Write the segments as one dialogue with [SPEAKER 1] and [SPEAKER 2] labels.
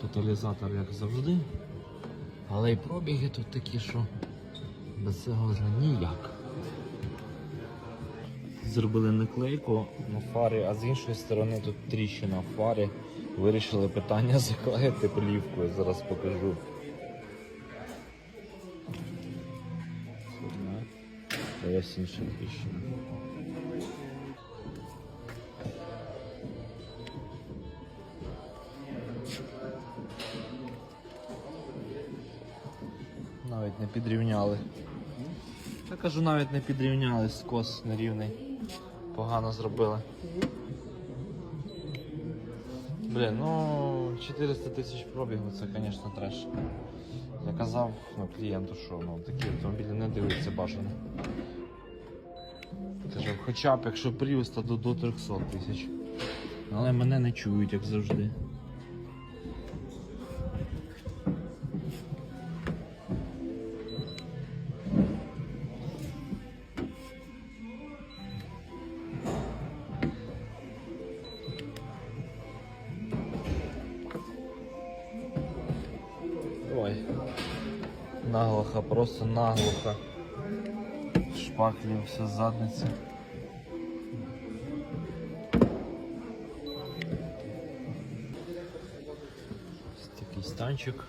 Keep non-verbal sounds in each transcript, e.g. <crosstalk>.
[SPEAKER 1] Тоталізатор, як завжди. Але й пробіги тут такі, що без цього вже ніяк. Зробили наклейку на фарі, а з іншої сторони тут тріщина в фарі. Вирішили питання <laughs> заклеїти плівкою, зараз покажу. Ось інша тріщина. Навіть не підрівняли. Я кажу, навіть не підрівняли скос нерівний. Погано зробили. Блін, ну 400 тисяч пробігу це, звісно, треш. Я казав ну, клієнту, що ну, такі автомобілі не дивиться бажано. Кажу, хоча б якщо Prius, то до 300 тисяч. Але мене не чують, як завжди. Ой. Наглухо, просто наглухо. Шпаклі все з задниці. Ось такий станчик.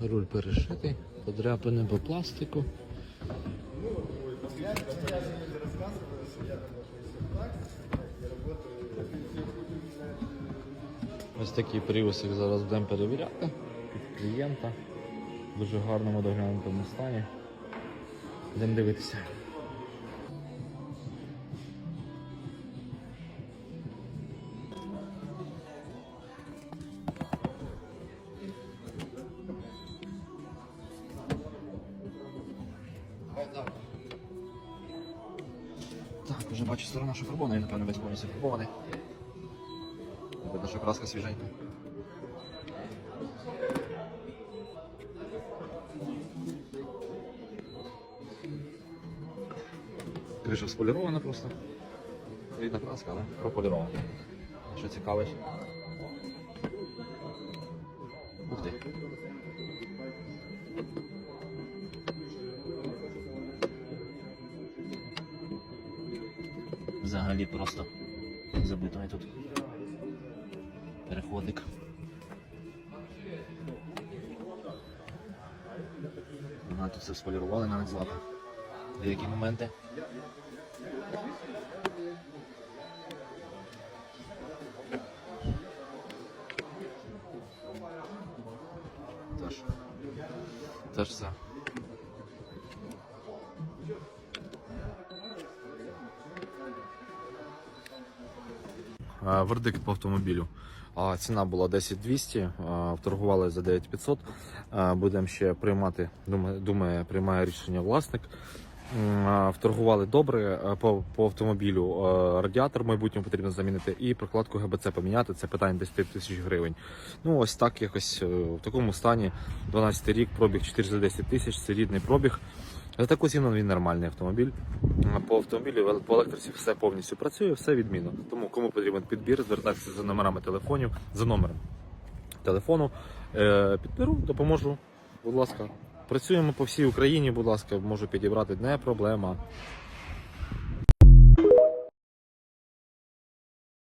[SPEAKER 1] Руль перешитий, подряпини по пластику. Ось такий привусик зараз будемо перевіряти під клієнта. В дуже гарному доглянутому стані. Будемо дивитися. Так, вже бачу сторона, що фарбований, напевно, весь повністю фарбований. Видно, що краска свіженька. Криша сполірована просто. Рідна краска, але прополірована. Що цікавить. Ух ти. Взагалі просто забитий тут переходик. Ага, тут все сполірували навіть злата. Деякі моменти. Теж. Теж все. Вердикт по автомобілю. Ціна була 10200, а, вторгували за 9500. А, Будемо ще приймати, думає, приймає рішення власник. Вторгували добре по, по автомобілю. Радіатор майбутньому потрібно замінити і прокладку ГБЦ поміняти. Це питання десь 5 тисяч гривень. Ну ось так якось е, в такому стані. 12 рік, пробіг 410 тисяч, це рідний пробіг. За таку ціну він нормальний автомобіль. По автомобілю по електриці все повністю працює, все відмінно. Тому кому потрібен підбір, звертайтеся за номерами телефонів, за номером телефону. Е, підберу, допоможу. Будь ласка, працюємо по всій Україні, будь ласка, можу підібрати, не проблема.